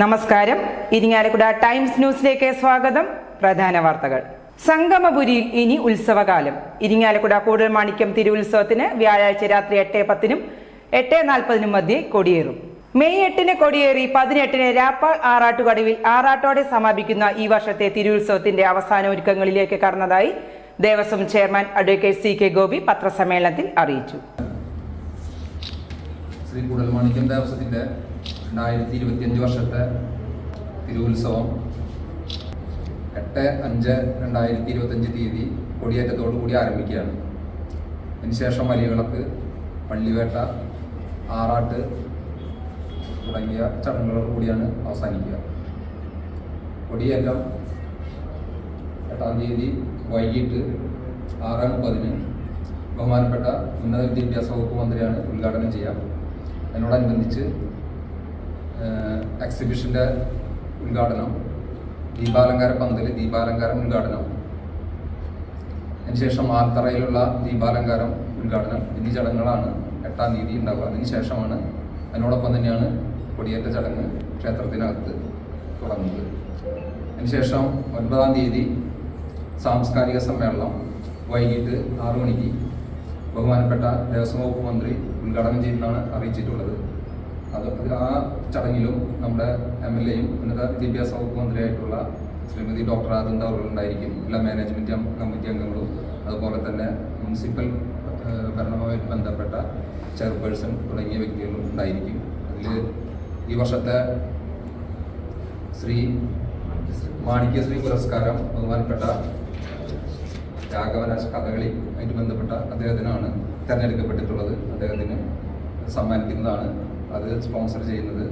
നമസ്കാരം. ഇരിങ്ങാലക്കുട ടൈംസ് ന്യൂസിലേക്ക് സ്വാഗതം. പ്രധാന വാർത്തകൾ. സംഗമപുരിയിൽ ഇനി ഉത്സവകാലം. ഇരിങ്ങാലക്കുട കൂടുതൽ മാണിക്യം തിരുവുത്സവത്തിന് വ്യാഴാഴ്ച രാത്രി എട്ട് പത്തിനും എട്ട് നാൽപ്പതിനും മധ്യേ കൊടിയേറും. മെയ് എട്ടിന് കൊടിയേറി പതിനെട്ടിന് രാപ്പാൾ ആറാട്ടുകടവിൽ ആറാട്ടോടെ സമാപിക്കുന്ന ഈ വർഷത്തെ തിരുവുത്സവത്തിന്റെ അവസാന ഒരുക്കങ്ങളിലേക്ക് കടന്നതായി Devaswom chairman advocate C K Gopi പത്രസമ്മേളനത്തിൽ അറിയിച്ചു. ശ്രീ രണ്ടായിരത്തി ഇരുപത്തിയഞ്ച് വർഷത്തെ തിരുവുത്സവം. എട്ട് അഞ്ച് രണ്ടായിരത്തി ഇരുപത്തഞ്ച് തീയതി കൊടിയേറ്റത്തോടു കൂടി ആരംഭിക്കുകയാണ്. അതിനുശേഷം വലിയവിളക്ക് പള്ളിവേട്ട ആറാട്ട് തുടങ്ങിയ ചടങ്ങുകളോട് കൂടിയാണ് അവസാനിക്കുക. കൊടിയേറ്റം എട്ടാം തീയതി വൈകിട്ട് ആറ് മുപ്പതിന് ബഹുമാനപ്പെട്ട ഉന്നത വിദ്യാഭ്യാസ വകുപ്പ് മന്ത്രിയാണ് ഉദ്ഘാടനം ചെയ്യുക. അതിനോടനുബന്ധിച്ച് എക്സിബിഷന്റെ ഉദ്ഘാടനം ദീപാലങ്കാര പന്തൽ ദീപാലങ്കാരം ഉദ്ഘാടനം. അതിനുശേഷം ആൽത്തറയിലുള്ള ദീപാലങ്കാരം ഉദ്ഘാടനം. എന്നീ ചടങ്ങുകളാണ് എട്ടാം തീയതി ഉണ്ടാവുക. അതിനുശേഷമാണ് അതിനോടൊപ്പം തന്നെയാണ് കൊടിയേറ്റ ചടങ്ങ് ക്ഷേത്രത്തിനകത്ത് തുടങ്ങുന്നത്. അതിനുശേഷം ഒൻപതാം തീയതി സാംസ്കാരിക സമ്മേളനം. വൈകിട്ട് ആറു മണിക്ക് ബഹുമാനപ്പെട്ട ദേവസ്വം വകുപ്പ് മന്ത്രി ഉദ്ഘാടനം ചെയ്യുന്നതാണ് അറിയിച്ചിട്ടുള്ളത്. അത് ആ ചടങ്ങിലും നമ്മുടെ എം എൽ എയും ഉന്നത വിദ്യാഭ്യാസ വകുപ്പ് മന്ത്രിയായിട്ടുള്ള ശ്രീമതി ഡോക്ടർ ആദന്ത അവരുണ്ടായിരിക്കും. എല്ലാ മാനേജ്മെന്റ് അം- കമ്മിറ്റി അംഗങ്ങളും അതുപോലെ തന്നെ മുനിസിപ്പൽ ഭരണവുമായി ബന്ധപ്പെട്ട ചെയർപേഴ്സൺ തുടങ്ങിയ വ്യക്തികളും ഉണ്ടായിരിക്കും. അതിൽ ഈ വർഷത്തെ ശ്രീ മാണിക്യശ്രീ പുരസ്കാരം ബഹുമാനപ്പെട്ട രാഘവനാശ കഥകളി ആയിട്ട് ബന്ധപ്പെട്ട അദ്ദേഹത്തിനാണ് തിരഞ്ഞെടുക്കപ്പെട്ടിട്ടുള്ളത്. അദ്ദേഹത്തിന് സമ്മാനിക്കുന്നതാണ് അത് സ്പോൺസർ ചെയ്യുന്നത്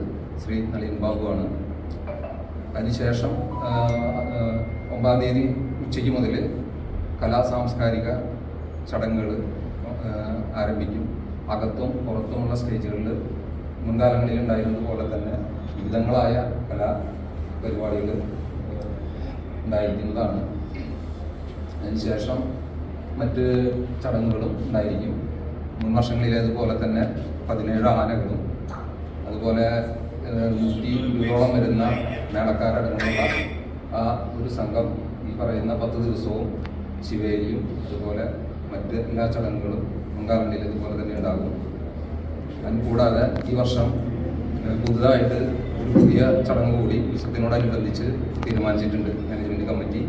ശ്രീ നളിൻ ബാബുവാണ് അതിനുശേഷം ഒമ്പതാം തീയതി ഉച്ചയ്ക്ക് മുതൽ കലാ സാംസ്കാരിക ചടങ്ങുകൾ ആരംഭിക്കും. അകത്തും പുറത്തുമുള്ള സ്റ്റേജുകളിൽ മുൻകാലങ്ങളിൽ ഉണ്ടായിരുന്നതുപോലെ തന്നെ വിവിധങ്ങളായ കലാ പരിപാടികൾ ഉണ്ടായിരിക്കുന്നതാണ്. അതിനുശേഷം മറ്റ് ചടങ്ങുകളും ഉണ്ടായിരിക്കും. മുൻ വർഷങ്ങളിലേതുപോലെ തന്നെ പതിനേഴ് ആനകളും അതുപോലെ നൂറ്റി ഇരുപതോളം വരുന്ന മേളക്കാരടങ്ങുന്ന ആ ഒരു സംഘം ഈ പറയുന്ന പത്ത് ദിവസവും ശിവേരിയും അതുപോലെ മറ്റ് എല്ലാ ചടങ്ങുകളും മുൻകാലങ്ങളിൽ ഇതുപോലെ തന്നെ ഉണ്ടാകും. അതിന് കൂടാതെ ഈ വർഷം പുതുതായിട്ട് ഒരു പുതിയ ചടങ്ങ് കൂടി ഉത്സവത്തിനോടനുബന്ധിച്ച് തീരുമാനിച്ചിട്ടുണ്ട് മാനേജ്മെന്റ് കമ്മിറ്റി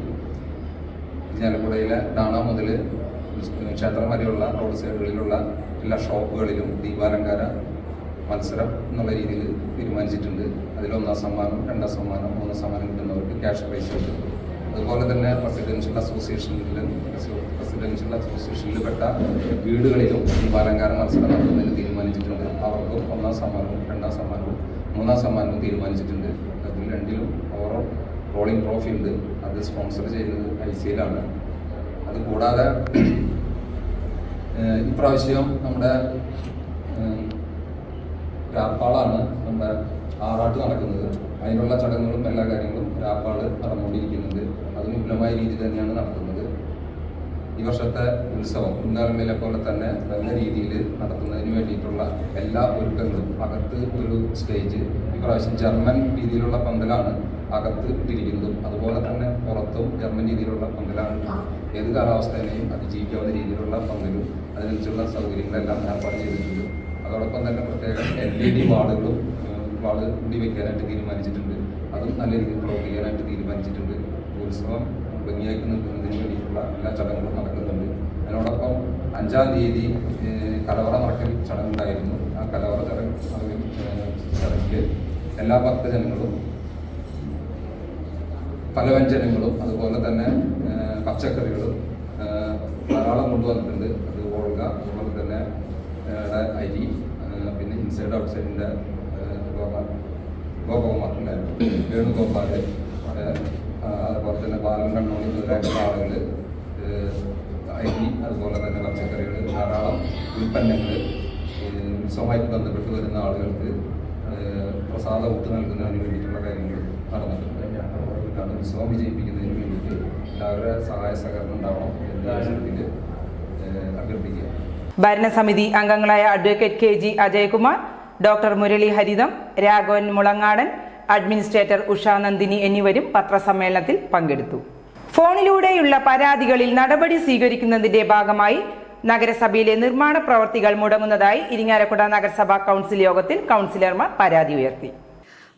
ഇരിഞ്ഞാലക്കുടയിലെ ഡാണ മുതൽ ക്ഷേത്രം വരെയുള്ള റോഡ് സൈഡുകളിലുള്ള എല്ലാ ഷോപ്പുകളിലും ദീപാലങ്കാര മത്സരം എന്നുള്ള രീതിയിൽ തീരുമാനിച്ചിട്ടുണ്ട്. അതിൽ ഒന്നാം സമ്മാനം രണ്ടാം സമ്മാനം മൂന്നാം സമ്മാനം കിട്ടുന്നവർക്ക് ക്യാഷ് പ്രൈസ് കിട്ടും അതുപോലെ തന്നെ റെസിഡൻഷ്യൽ അസോസിയേഷനിലും പ്രസിഡൻഷ്യൽ അസോസിയേഷനിൽ പെട്ട വീടുകളിലും ബാലങ്കാര മത്സരം നടത്തുന്നതിന് തീരുമാനിച്ചിട്ടുണ്ട്. അവർക്കും ഒന്നാം സമ്മാനവും രണ്ടാം സമ്മാനവും മൂന്നാം സമ്മാനവും തീരുമാനിച്ചിട്ടുണ്ട്. അതിൽ രണ്ടിലും ഓവറോൾ റോളിംഗ് ട്രോഫി ഉണ്ട്. അത് സ്പോൺസർ ചെയ്യുന്നത് ഐ സി എല്ലാണ് അതുകൂടാതെ ഇപ്രാവശ്യം നമ്മുടെ രാപ്പാളാണ് നമ്മുടെ ആറാട്ട് നടക്കുന്നത്. അതിനുള്ള ചടങ്ങുകളും എല്ലാ കാര്യങ്ങളും രാപ്പാൾ നടന്നുകൊണ്ടിരിക്കുന്നുണ്ട്. അത് വിപുലമായ രീതിയിൽ തന്നെയാണ് നടത്തുന്നത്. ഈ വർഷത്തെ ഉത്സവം മുൻകാലങ്ങളിലെ പോലെ തന്നെ നല്ല രീതിയിൽ നടത്തുന്നതിന് വേണ്ടിയിട്ടുള്ള എല്ലാ ഒരുക്കങ്ങളും അകത്ത് ഒരു സ്റ്റേജ് ഇപ്രാവശ്യം ജർമ്മൻ രീതിയിലുള്ള പന്തലാണ് അകത്ത് ഇട്ടിരിക്കുന്നതും. അതുപോലെ തന്നെ പുറത്തും ജർമ്മൻ രീതിയിലുള്ള പന്തലാണ്. ഏത് കാലാവസ്ഥയെയും അതിജീവിക്കാവുന്ന രീതിയിലുള്ള പന്തലും അതിനനുസരിച്ചുള്ള സൗകര്യങ്ങളെല്ലാം ഏർപ്പാട് ചെയ്തിട്ടുണ്ട്. അതോടൊപ്പം തന്നെ പ്രത്യേക എൽ ഇ ഡി വാർഡുകളും വാർഡ് കൂടി വയ്ക്കാനായിട്ട് തീരുമാനിച്ചിട്ടുണ്ട്. അതും നല്ല രീതിയിൽ പ്രവർത്തിക്കാനായിട്ട് തീരുമാനിച്ചിട്ടുണ്ട്. ഉത്സവം ഭംഗിയാക്കി നിൽക്കുന്നതിന് വേണ്ടിയിട്ടുള്ള എല്ലാ ചടങ്ങുകളും നടക്കുന്നുണ്ട്. അതിനോടൊപ്പം അഞ്ചാം തീയതി കലവറ നടക്കൽ ചടങ്ങുണ്ടായിരുന്നു. ആ കലവറ ചടങ്ങ് ചടങ്ങിൽ എല്ലാ ഭക്തജനങ്ങളും പലവ്യഞ്ജനങ്ങളും അതുപോലെ തന്നെ പച്ചക്കറികളും ധാരാളം കൊണ്ടുവന്നിട്ടുണ്ട് അത് ഓൾഗ അതുപോലെ തന്നെ ഏഹ്, അരി ഏഹ്, ഇൻസൈഡ് ഔട്ട് സൈഡിന്റെ ഗോപാൽ അതുപോലെ തന്നെ ബാലൻ ബന്ധപ്പെട്ട് വരുന്ന ആളുകൾക്ക് പ്രസാദ ഊട്ട് നൽകുന്നതിന് വേണ്ടിയിട്ടുള്ള കാര്യങ്ങൾ നടന്നിട്ടുണ്ട്. ഉത്സവം വിജയിപ്പിക്കുന്നതിന് വേണ്ടിയിട്ട് എല്ലാവരുടെ സഹായ സഹകരണം ഉണ്ടാവണം അവസരത്തിൽ അഭ്യർത്ഥിക്കുക ഭരണസമിതി അംഗങ്ങളായ advocate K G Ajayakumar doctor Murali Haritham Raghavan Mulangadan administrator Usha Nandini എന്നിവരും പത്രസമ്മേളനത്തിൽ പങ്കെടുത്തു. ഫോണിലൂടെയുള്ള പരാതികളിൽ നടപടി സ്വീകരിക്കുന്നതിന്റെ ഭാഗമായി നഗരസഭയിലെ നിർമ്മാണ പ്രവർത്തികൾ മുടങ്ങുന്നതായി ഇരിങ്ങാലക്കുട നഗരസഭാ കൗൺസിൽ യോഗത്തിൽ കൗൺസിലർമാർ പരാതി ഉയർത്തി.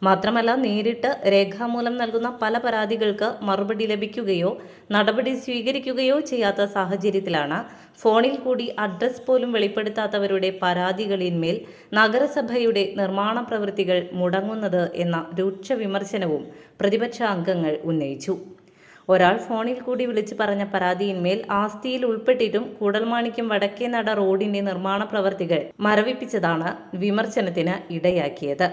മാത്രമല്ല നേരിട്ട് രേഖാമൂലം നൽകുന്ന പല പരാതികൾക്ക് മറുപടി ലഭിക്കുകയോ നടപടി സ്വീകരിക്കുകയോ ചെയ്യാത്ത സാഹചര്യത്തിലാണ്. ഫോണിൽ കൂടി അഡ്രസ് പോലും വെളിപ്പെടുത്താത്തവരുടെ പരാതികളിന്മേൽ നഗരസഭയുടെ നിർമ്മാണ പ്രവൃത്തികൾ മുടങ്ങുന്നത് എന്ന രൂക്ഷ വിമർശനവും പ്രതിപക്ഷ അംഗങ്ങൾ ഉന്നയിച്ചു. ഒരാൾ ഫോണിൽ കൂടി വിളിച്ചു പറഞ്ഞ പരാതിയിന്മേൽ ആസ്തിയിൽ ഉൾപ്പെട്ടിട്ടും കൂടൽമാണിക്യം വടക്കേനട റോഡിന്റെ നിർമ്മാണ പ്രവർത്തികൾ മരവിപ്പിച്ചതാണ് വിമർശനത്തിന് ഇടയാക്കിയത്.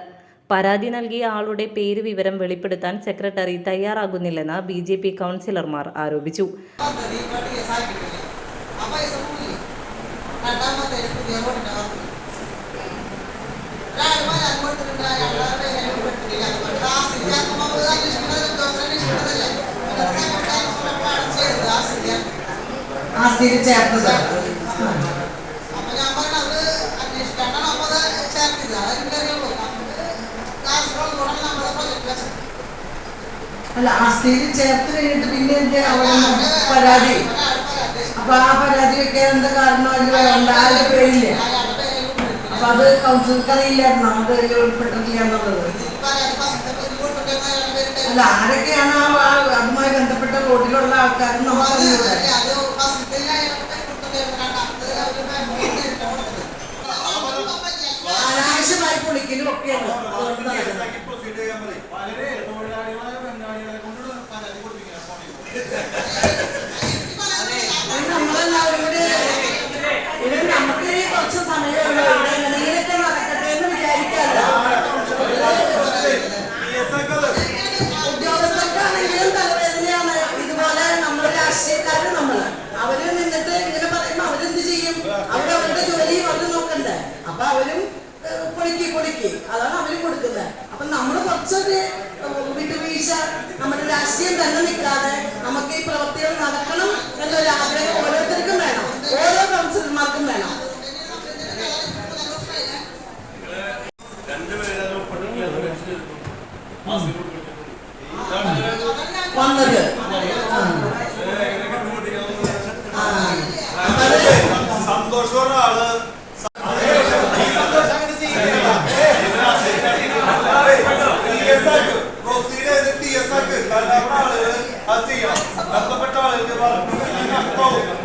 പരാതി നൽകിയ ആളുടെ പേര് വിവരം വെളിപ്പെടുത്താൻ സെക്രട്ടറി തയ്യാറാകുന്നില്ലെന്ന് ബി ജെ പി കൗൺസിലർമാർ ആരോപിച്ചു. ആ രണ്ടാമത്തെ പുതിയ റോഡിന്റെ വർക്ക് ഒരാൾ വരാൻ കൊടുത്തിട്ടുണ്ട് അയാളുടെ പേര് ഉൾപ്പെട്ടിട്ടില്ല അതുകൊണ്ട് ആ സ്ഥിതി ആക്കുമ്പോൾ അത് അന്വേഷിക്കുന്നത് ഉദ്യോഗസ്ഥർ അന്വേഷിക്കുന്നതല്ലേ പിന്നെ അത് ഞങ്ങൾ താമസമുള്ളപ്പോഴാണ് ചെയ്തത് ആ സ്ഥിതി ആ സ്ഥിതി ചേർത്തത് അപ്പൊ ഞാൻ പറഞ്ഞത് അന്വേഷിക്കാണ്ടാണ് അപ്പൊ അത് ചേർത്തത് അതെനിക്കറിയുള്ളൂ നമുക്ക് കാസർഗോഡ് കൂടെ നമ്മുടെ പ്രൊജക്ട് വെച്ചത് അല്ല സ്ഥിതി ചേർത്ത് കഴിഞ്ഞിട്ട് പിന്നെ എന്ത് അവിടെ പരാതി. അപ്പൊ ആ പരാതി വെക്കാൻ എന്താ കാരണം? അതിൽ ആരുടെ പേരില്ല? അപ്പൊ അത് കൗൺസിലർക്ക് അറിയില്ലായിരുന്നു. അത് ഉൾപ്പെട്ടിട്ടില്ല എന്നുള്ളത് അല്ല ആരൊക്കെയാണ് ആ- അതുമായി ബന്ധപ്പെട്ട റോഡിലുള്ള ആൾക്കാരും നമുക്ക് അറിയൂടെ അനാവശ്യമായി പൊളിക്കലും ഒക്കെയാണ് അതുകൊണ്ട് നടക്കുന്നത് ഇത് നമ്മളെല്ലാവരും കൂടി ഇത് നമുക്ക് ഇനി കുറച്ച് സമയമുള്ളൂ ഇവിടെ എങ്ങനെയൊക്കെ നടക്കട്ടെ എന്ന് വിചാരിക്കാമല്ലോ ഉദ്യോഗസ്ഥർക്കാണെങ്കിലും തലവേദനയാണ് ഇതുപോലെ നമ്മൾ രാഷ്ട്രീയക്കാര് നമ്മൾ അവർ നിന്നിട്ട് ഇങ്ങനെ പറയുമ്പോ അവരെന്ത് ചെയ്യും അവർ അവരുടെ ജോലി അവർ നോക്കണ്ടേ അപ്പൊ അവരും ഏഹ്, പൊളിക്ക് പൊളിക്ക് അതാണ് അവരും കൊടുക്കുന്നത് അപ്പൊ കുറച്ചൊരു വിട്ടുവീഴ്ച നമ്മുടെ രാഷ്ട്രീയം തന്നെ നിൽക്കാതെ നമുക്ക് ഈ പ്രവൃത്തികൾ നടക്കണം എന്നൊരു ആഗ്രഹം ഓരോരുത്തർക്കും വേണം. ഓരോ കൗൺസിലർമാർക്കും വേണം. വന്നത് ആ. ആ. അപ്പൊ അത് സന്തോഷമുള്ള ആൾ പ്രൊസീഡ് ചെയ്ത് ടി എസ് ആക്ക് കാരണം അവിടെ ആളുകൾ അത് ചെയ്യണം ബന്ധപ്പെട്ട ആളുകൾക്ക് പറഞ്ഞു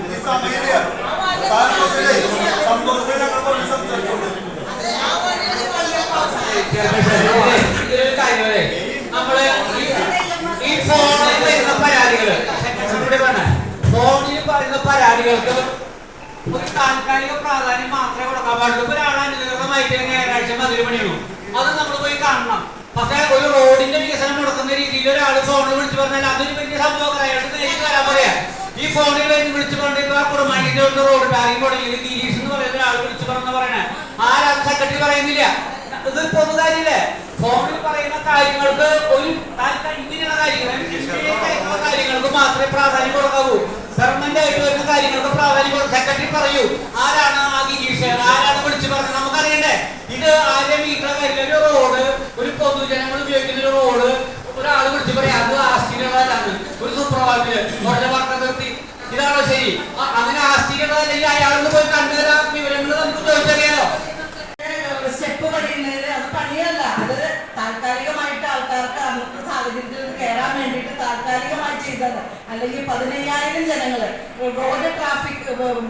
ഈ സമയമില്ല സാർ പ്രൊസീഡ് ചെയ്യും സന്തോഷം ഞങ്ങൾ പറഞ്ഞ് സംസാരിക്കുന്നുണ്ട് ഇതൊരു കാര്യമല്ലേ നമ്മൾ ഈ- ഈ ഫോണിൽ വരുന്ന പരാതികൾ സെക്രട്ടറിയോട് പറഞ്ഞ ഫോണിൽ പറയുന്ന പരാതികൾക്ക് ഒരു താൽക്കാലിക പ്രാധാന്യം മാത്രമേ കൊടുക്കാൻ പാടുള്ളൂ. ഇപ്പൊ ഒരാൾ അനുകൃതമായിട്ട് ഞായറാഴ്ച മതിൽ പണിയുള്ളൂ. അത് നമ്മൾ പോയി കാണണം. പക്ഷെ ഒരു റോഡിന്റെ വികസനം മുടക്കുന്ന രീതിയിൽ ഒരാൾ ഫോണിൽ വിളിച്ചു പറഞ്ഞാൽ അതൊരു വലിയ സംഭവം അയാൾക്ക് നേരിട്ട് വരാൻ പറയാ. ഈ ഫോണിൽ വരുന്ന വിളിച്ചു പറഞ്ഞിട്ട് ആ കുറുമാനിന്റെ ഒരു റോഡ് ടാറിങ് തുടങ്ങി ഗിരീഷ് എന്ന് പറയുന്ന ഒരാൾ വിളിച്ചു പറഞ്ഞ പറയണേ. ആരാ സെക്രട്ടറി പറയുന്നില്ല. ഇത് പൊതുകാര്യല്ലേ? ഫോണിൽ പറയുന്ന കാര്യങ്ങൾക്ക് ഒരു താൽക്കാലിക കാര്യങ്ങൾ മാത്രമേ പ്രാധാന്യം കൊടുക്കാവൂ പെർമനന്റ് ആയിട്ട് വരുന്ന കാര്യങ്ങൾക്ക് പ്രാധാന്യം കൊടുക്കും സെക്രട്ടറി പറയൂ. ആരാണ് ആരാണ് വിളിച്ചു പറഞ്ഞത്? നമുക്കറിയണ്ടേ ഇത് ആരെയും വീട്ടിലെ കാര്യം ഒരു റോഡ് ഒരു പൊതുജനങ്ങൾ ഉപയോഗിക്കുന്ന ഒരു റോഡ് ഒരാൾ വിളിച്ചു പറയാം അത് ആസ്തികളാണ് ഒരു സുപ്രഭാതത്തിൽ വാർത്ത നിർത്തി. ഇതാണോ ശരി? അങ്ങനെ ആസ്തിയുള്ളതല്ലെങ്കിൽ അയാളൊന്ന് പോയി കണ്ടുതരാ വിവരങ്ങൾ നമുക്ക് ചോദിച്ചറിയാലോ? സ്റ്റെപ്പ് പണിയുന്നതിന് അത് പണിയല്ല. അത് താൽക്കാലികമായിട്ട് ആൾക്കാർക്ക് അന്നത്തെ സാഹചര്യത്തിൽ കയറാൻ വേണ്ടിയിട്ട് താൽക്കാലികമായി ചെയ്തത് അല്ലെങ്കിൽ പതിനയ്യായിരം ജനങ്ങൾ റോഡ് ട്രാഫിക്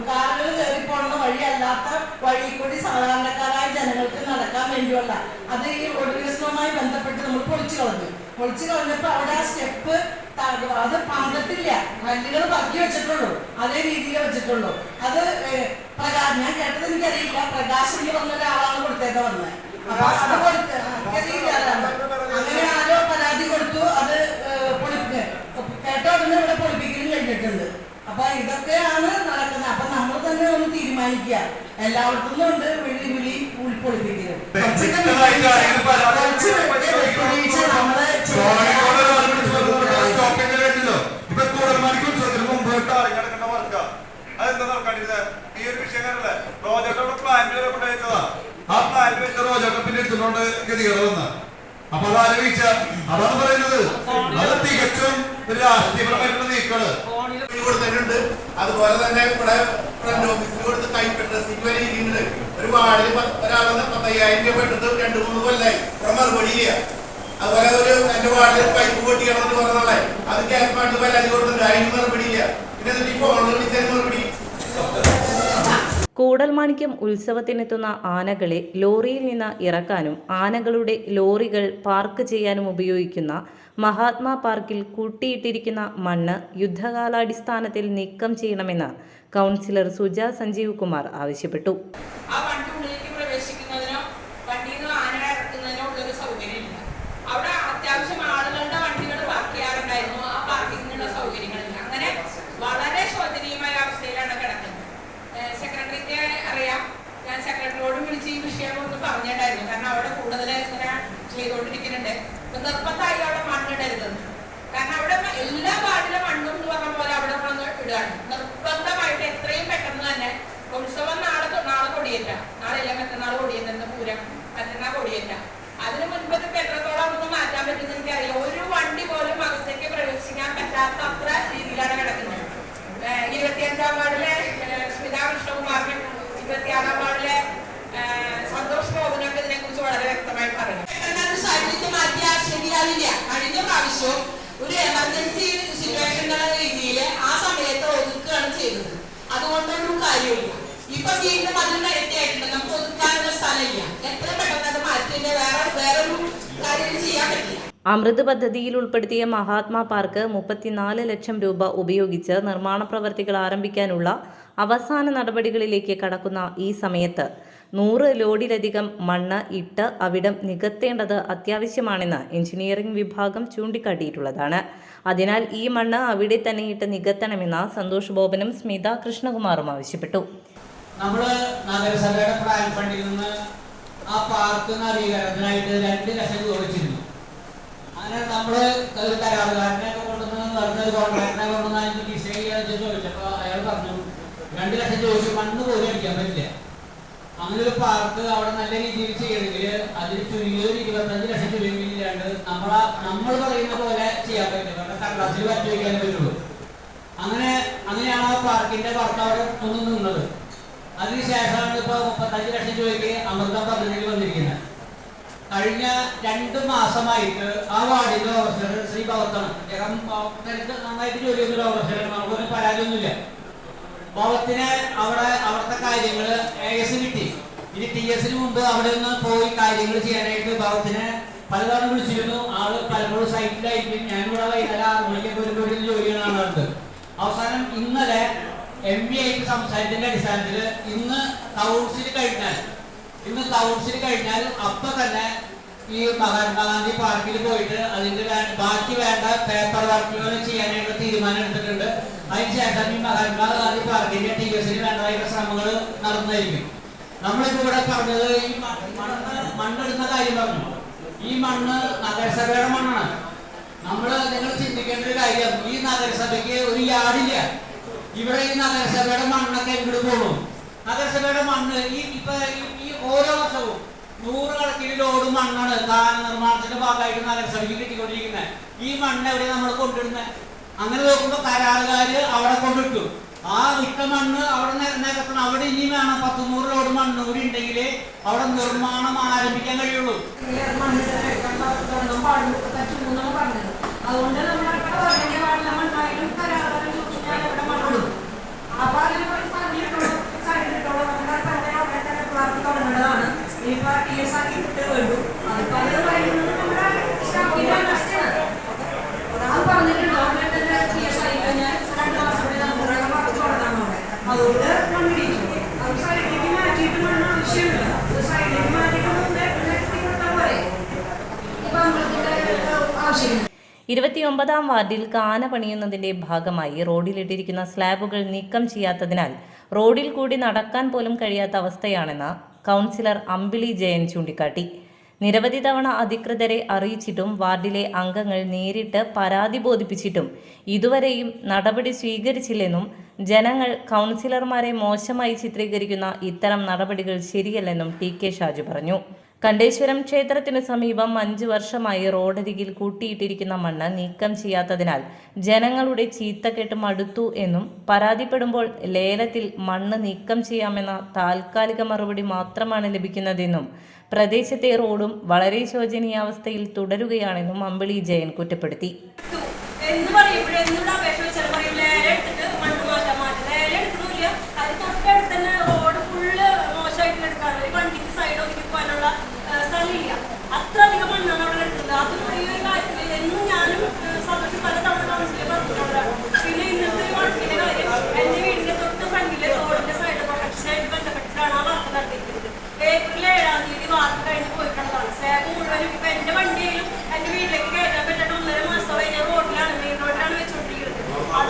കാറുകൾ കയറി പോകുന്ന വഴിയല്ലാത്ത വഴി കൂടി സാധാരണക്കാരായ ജനങ്ങൾക്ക് നടക്കാൻ വേണ്ടിയുള്ള അത് ഈ റോഡ് വികസനവുമായി ബന്ധപ്പെട്ട് നമ്മൾ പൊളിച്ചു കളഞ്ഞു. പൊളിച്ചു കളഞ്ഞപ്പോൾ അവിടെ ആ സ്റ്റെപ്പ് അത് പണിതിട്ടില്ല കല്ലുകൾ പറക്കി വെച്ചിട്ടുള്ളൂ. അതേ രീതിയിൽ വെച്ചിട്ടുള്ളൂ. അത് പ്രകാശ് ഞാൻ കേട്ടത് എനിക്കറിയില്ല. പ്രകാശ് എന്ന് പറഞ്ഞ ഒരാളാണ് കൊടുത്തേക്ക് വന്നത് അപ്പൊ അത് കൊടുത്ത് എനിക്കറിയില്ല. അപ്പൊ ഇതൊക്കെയാണ് നടക്കുന്നത്. അപ്പൊ നമ്മൾ തന്നെ ഒന്ന് തീരുമാനിക്കുക. എല്ലായിടത്തും ഉണ്ട് വിളി വിളി അതെന്താ നടക്കാണ്ടിരുന്നത് ഈ ഒരു വിഷയം റോജോട്ടോടെ വരെ കൊണ്ടുവച്ചതാ ആ വെച്ച പിന്നെ എടുത്തുകൊണ്ട് ഗതികൾ വന്ന. അപ്പൊ അത് ആലോചിച്ച അതാണ് പറയുന്നത്. അത് തികച്ചും ഒരു രാഷ്ട്രീയപരമായിട്ടുള്ള കൊടുത്തിട്ടുണ്ട് അതുപോലെ തന്നെ ഇവിടെ ഫ്രണ്ട് ഓഫീസിൽ കൊടുത്ത് കൈപ്പെട്ട റെസിപ്റ്റ് വരെ ഒരു വാർഡിൽ ഒരാളെന്ന് പത്തയ്യായിരം രൂപ എടുത്ത് രണ്ട് മൂന്ന് കൊല്ലായി. ഇവിടെ മറുപടി ഇല്ല. അതുപോലെ ഒരു എന്റെ വാർഡിൽ പൈപ്പ് പൊട്ടിയാണെന്ന് പറഞ്ഞാളെ. പറഞ്ഞ അത് ക്യാഷ് ഫണ്ട് പരാതി കൊടുത്തിട്ടുണ്ട്. അതിന് മറുപടി ഇല്ല. പിന്നെ ഫോണിൽ വിളിച്ചതിന് മറുപടി കൂടൽമാണിക്യം ഉത്സവത്തിനെത്തുന്ന ആനകളെ ലോറിയിൽ നിന്ന് ഇറക്കാനും ആനകളുടെ ലോറികൾ പാർക്ക് ചെയ്യാനും ഉപയോഗിക്കുന്ന മഹാത്മാ പാർക്കിൽ കൂട്ടിയിട്ടിരിക്കുന്ന മണ്ണ് യുദ്ധകാലാടിസ്ഥാനത്തിൽ നീക്കം ചെയ്യണമെന്ന് കൗൺസിലർ സുജ സഞ്ജീവ് കുമാർ ആവശ്യപ്പെട്ടു ആ വണ്ടി ഉള്ളിലേക്ക് പ്രവേശിക്കുന്നതിനോ വണ്ടിയിൽ നിന്ന് ആനകളെ ഇറക്കുന്നതിനോ ഉള്ളൊരു സൗകര്യമില്ല അവിടെ അത്യാവശ്യം ആളുകളുടെ വണ്ടികൾ പാർക്ക് ചെയ്യാറുണ്ടായിരുന്നു ആ പാർക്കിങ്ങിനുള്ള സൗകര്യങ്ങളില്ല അങ്ങനെ വളരെ ശോചനീയമായ അവസ്ഥയിലാണ് കിടക്കുന്നത് സെക്രട്ടറിക്ക് അറിയാം ഞാൻ സെക്രട്ടറിയോടും വിളിച്ച് ഈ വിഷയം ഒന്ന് പറഞ്ഞിട്ടുണ്ടായിരുന്നു കാരണം അവിടെ കൂടുതൽ ഇങ്ങനെ ചെയ്തുകൊണ്ടിരിക്കുന്നുണ്ട് ഇപ്പൊ നിർബന്ധമായി അവിടെ മണ്ണിടരുതെന്ന് കാരണം അവിടെ എല്ലാ വാർഡിലെ മണ്ണും എന്ന് പറഞ്ഞ പോലെ അവിടെ വന്ന് ഇടുകയാണ് നിർബന്ധമായിട്ട് എത്രയും പെട്ടെന്ന് തന്നെ ഉത്സവം നാളെ തൊ- നാളെ കൊടിയേറ്റ നാളെ അല്ല മറ്റന്നാൾ കൊടിയേറ്റുന്ന പൂരം മറ്റന്നാൾ കൊടിയേറ്റ അതിന് മുൻപ് ഇത് എത്രത്തോളം ഒന്ന് മാറ്റാൻ പറ്റുമെന്ന് എനിക്കറിയില്ല ഒരു വണ്ടി പോലും അകത്തേക്ക് പ്രവേശിക്കാൻ പറ്റാത്ത അത്ര രീതിയിലാണ് കിടക്കുന്നത് ഏഹ് ഇരുപത്തിയഞ്ചാം വാർഡിലെ ഏഹ് സ്മിതാ കൃഷ്ണകുമാറിനും ഇരുപത്തിയാറാം വാർഡിലെ ഏഹ് സന്തോഷ് ഗോപനൊക്കെ ഇതിനെ കുറിച്ച് വളരെ വ്യക്തമായി പറയും പെട്ടെന്ന് സൈഡിലേക്ക് മാറ്റിയാൽ ശരിയാവില്ല കഴിഞ്ഞ പ്രാവശ്യവും ഒരു എമർജൻസി സിറ്റുവേഷൻ എന്നുള്ള രീതിയിൽ ആ സമയത്ത് ഒതുക്കുകയാണ് ചെയ്തത് അതുകൊണ്ടൊന്നും കാര്യമില്ല ഇപ്പൊ വീണ്ടും അതിന് ഇരട്ടിയായിട്ടുണ്ട് നമുക്ക് ഒതുക്കാനുള്ള സ്ഥലമില്ല. എത്ര പെട്ടെന്ന് അത് വേറെ വേറൊരു കാര്യം ചെയ്യാൻ പറ്റില്ല. അമൃത് പദ്ധതിയിൽ ഉൾപ്പെടുത്തിയ മഹാത്മാ പാർക്ക് മുപ്പത്തിനാല് ലക്ഷം രൂപ ഉപയോഗിച്ച് നിർമ്മാണ പ്രവർത്തികൾ ആരംഭിക്കാനുള്ള അവസാന നടപടികളിലേക്ക് കടക്കുന്ന ഈ സമയത്ത് നൂറ് ലോഡിലധികം മണ്ണ് ഇട്ട് അവിടം നികത്തേണ്ടത് അത്യാവശ്യമാണെന്ന് എഞ്ചിനീയറിംഗ് വിഭാഗം ചൂണ്ടിക്കാട്ടിയിട്ടുള്ളതാണ്. അതിനാൽ ഈ മണ്ണ് അവിടെ തന്നെ ഇട്ട് നികത്തണമെന്ന് സന്തോഷ് ബോബനും സ്മിത കൃഷ്ണകുമാറും ആവശ്യപ്പെട്ടു. നമ്മൾ നഗരസഭയുടെ പ്ലാൻ ഫണ്ടിൽ നിന്ന് ആ പാർക്ക് നവീകരണത്തിനായിട്ട് രണ്ട് ലക്ഷം രൂപ വെച്ചിരുന്നു. അങ്ങനെ നമ്മൾ ഒരു കരാറുകാരനെ കൊണ്ടുവന്ന് നടന്നൊരു കോൺട്രാക്ടറെ കൊണ്ടുവന്ന് അതിന് ഡിസൈൻ ചെയ്യാൻ ചോദിച്ചപ്പോ അയാൾ പറഞ്ഞു രണ്ട് ലക്ഷം ചോദിച്ചു മണ്ണ് പോലും അടിക്കാൻ പറ്റില്ല. അങ്ങനെ ഒരു പാർക്ക് അവിടെ നല്ല രീതിയിൽ ചെയ്യണമെങ്കിൽ അതിന് ചുരുങ്ങിയൊരു ഇരുപത്തഞ്ച് ലക്ഷം രൂപയെങ്കിലും ഇല്ലാണ്ട് നമ്മൾ പറയുന്ന പോലെ ചെയ്യാൻ പറ്റില്ല. കാരണം കടലാസിൽ പറ്റി വയ്ക്കാനേ പറ്റുള്ളൂ. അങ്ങനെ അങ്ങനെയാണ് ആ പാർക്കിന്റെ വർക്ക് അവിടെ ഒന്ന് നിന്നത് അതിനുശേഷമാണ് ഇപ്പൊ മുപ്പത്തഞ്ച് ലക്ഷം രൂപയ്ക്ക് അമൃത പദ്ധതിയിൽ വന്നിരിക്കുന്നത്. കഴിഞ്ഞ രണ്ട് മാസമായിട്ട് ആ വാർഡിന്റെ ഓഫീസർ ശ്രീ ഭവത്താണ് അദ്ദേഹം നന്നായിട്ട് ജോലി ചെയ്യുന്ന ഓഫീസറാണ്. നമുക്കൊരു പരാതിയൊന്നുമില്ല. ഭവത്തിന് അവിടെ അവിടുത്തെ കാര്യങ്ങൾ എ എസ് കിട്ടി. ഇനി ടി എസിന് മുമ്പ് അവിടെ നിന്ന് പോയി കാര്യങ്ങൾ ചെയ്യാനായിട്ട് ഭവത്തിന് പലതവണ വിളിച്ചിരുന്നു. ആൾ പലപ്പോഴും സൈറ്റിലായിരിക്കും. ഞാനിവിടെ വൈകുന്നേരം ആറ് മണിക്കൊക്കെ ജോലി ചെയ്യുന്ന ആളുണ്ട് അവസാനം ഇന്നലെ എം വി ആയിട്ട് സംസാരിച്ചതിന്റെ അടിസ്ഥാനത്തിൽ ഇന്ന് കൗൺസിൽ കഴിഞ്ഞാൽ ഇന്ന് കൗൺസിൽ കഴിഞ്ഞാൽ അപ്പൊ തന്നെ ഈ മഹാത്മാഗാന്ധി പാർക്കിൽ പോയിട്ട് അതിന്റെ ബാക്കി വേണ്ട പേപ്പർ വർക്കുകൾ ചെയ്യാനായിട്ട് തീരുമാനം എടുത്തിട്ടുണ്ട്. അതിനുശേഷം ഈ മഹാത്മാഗാന്ധി പാർക്കിന്റെ ടി എസിന് വേണ്ടതായിട്ടുള്ള ശ്രമങ്ങൾ നടന്നായിരിക്കും നമ്മളിപ്പോ ഇവിടെ പറഞ്ഞത് ഈ മണ്ണ് മണ്ണെടുക്കുന്ന കാര്യം പറഞ്ഞു. ഈ മണ്ണ് നഗരസഭയുടെ മണ്ണാണ്. നമ്മൾ നിങ്ങൾ ചിന്തിക്കേണ്ട ഒരു കാര്യം ഈ നഗരസഭയ്ക്ക് ഒരു യാർഡില്ല. ഇവിടെ ഈ നഗരസഭയുടെ മണ്ണൊക്കെ എങ്ങോട്ട് പോകും നഗരസഭയുടെ മണ്ണ് ഈ ഇപ്പൊ ഈ- ഓരോ വർഷവും നൂറുകണക്കിന് ലോഡ് മണ്ണാണ് കാന നിർമ്മാണത്തിന്റെ ഭാഗമായിട്ട് നഗരസഭയ്ക്ക് കിട്ടിക്കൊണ്ടിരിക്കുന്നത് ഈ മണ്ണ് എവിടെ നമ്മൾ കൊണ്ടിടുന്നത് അങ്ങനെ നോക്കുമ്പോൾ കരാറുകാര് അവിടെ കൊണ്ടിട്ടു. ആ വിട്ട മണ്ണ് അവിടെ നെ- നികത്തണം. അവിടെ ഇനി വേണം പത്ത് നൂറ് ലോഡ് മണ്ണ് കൂടി ഉണ്ടെങ്കിൽ അവിടെ നിർമ്മാണം ആരംഭിക്കാൻ കഴിയുള്ളൂ. അതുകൊണ്ട് നമ്മുടെ പറഞ്ഞ പാടില്ല മണ്ണായാലും കരാറുകാരൻ ചോദിച്ചാൽ അവിടെ മണ്ണിടും അപ്പൊ അതിന് ഒരു പറഞ്ഞിട്ടുള്ളൂ സൈഡിലിട്ടുള്ളൂ നമ്മുടെ തന്നെ അവിടെ തന്നെ പാർക്ക് പറയുന്നത് ഇരുപത്തിയൊമ്പതാം വാർഡിൽ കാന പണിയുന്നതിന്റെ ഭാഗമായി റോഡിലിട്ടിരിക്കുന്ന സ്ലാബുകൾ നീക്കം ചെയ്യാത്തതിനാൽ റോഡിൽ കൂടി നടക്കാൻ പോലും കഴിയാത്ത അവസ്ഥയാണെന്ന് കൗൺസിലർ അമ്പിളി ജയൻ ചൂണ്ടിക്കാട്ടി. നിരവധി തവണ അധികൃതരെ അറിയിച്ചിട്ടും വാർഡിലെ അംഗങ്ങൾ നേരിട്ട് പരാതി ബോധിപ്പിച്ചിട്ടും ഇതുവരെയും നടപടി സ്വീകരിച്ചില്ലെന്നും ജനങ്ങൾ കൗൺസിലർമാരെ മോശമായി ചിത്രീകരിക്കുന്ന ഇത്തരം നടപടികൾ ശരിയല്ലെന്നും ടി കെ ഷാജു പറഞ്ഞു. കണ്ടേശ്വരം ക്ഷേത്രത്തിന് സമീപം അഞ്ചു വർഷമായി റോഡരികിൽ കൂട്ടിയിട്ടിരിക്കുന്ന മണ്ണ് നീക്കം ചെയ്യാത്തതിനാൽ ജനങ്ങളുടെ ചീത്തക്കെട്ട് മടുത്തു എന്നും പരാതിപ്പെടുമ്പോൾ ലേലത്തിൽ മണ്ണ് നീക്കം ചെയ്യാമെന്ന താൽക്കാലിക മറുപടി മാത്രമാണ് ലഭിക്കുന്നതെന്നും പ്രദേശത്തെ റോഡും വളരെ ശോചനീയാവസ്ഥയിൽ തുടരുകയാണെന്നും അമ്പിളി ജയൻ കുറ്റപ്പെടുത്തി. എന്ന് എന്നുള്ള മണ്ണ് മാറ്റാൻ മാറ്റി ലേല എടുക്കുന്നില്ല അത് തൊട്ടടുത്ത് തന്നെ റോഡ് ഫുള്ള് മോശമായിട്ട് എടുക്കാറ് ഒരു വണ്ടിക്ക് സൈഡ് ഒതുക്കി പോകാനുള്ള ആ, സ്ഥലമില്ല അത്രയധികം മണ്ണാണ് അവിടെ എടുക്കുന്നത് അതും ഈ ഒരു കാര്യത്തിൽ എന്നും ഞാനും സന്തോഷം പല തവണ കൗൺസിലിൽ പറഞ്ഞിട്ടുള്ളതാണ് പിന്നെ ഇന്നത്തെ ഒരു വർക്കിന്റെ കാര്യം എന്റെ വീടിന്റെ തൊട്ട് ഫ്രണ്ടിലെ റോഡിന്റെ സൈഡ് പ്രൊട്ടക്ഷനായിട്ട് ബന്ധപ്പെട്ടിട്ടാണ് ആ വർക്ക് നടത്തിയിരിക്കുന്നത് ഏപ്രിൽ ഏഴാം തീയതി വാർത്ത കഴിഞ്ഞ് പോയിട്ടുള്ളതാണ് സ്ലാബ് മുഴുവനും ഇപ്പൊ എന്റെ വണ്ടിയിലും എന്റെ വീട്ടിലേക്ക് കയറ്റാൻ പറ്റാത്ത ഒന്നര മാസത്തോളം ഞാൻ റോഡിലാണ് മെയിൻ റോഡിലാണ് വെച്ചുകൊണ്ടിരിക്കുന്നത് അത്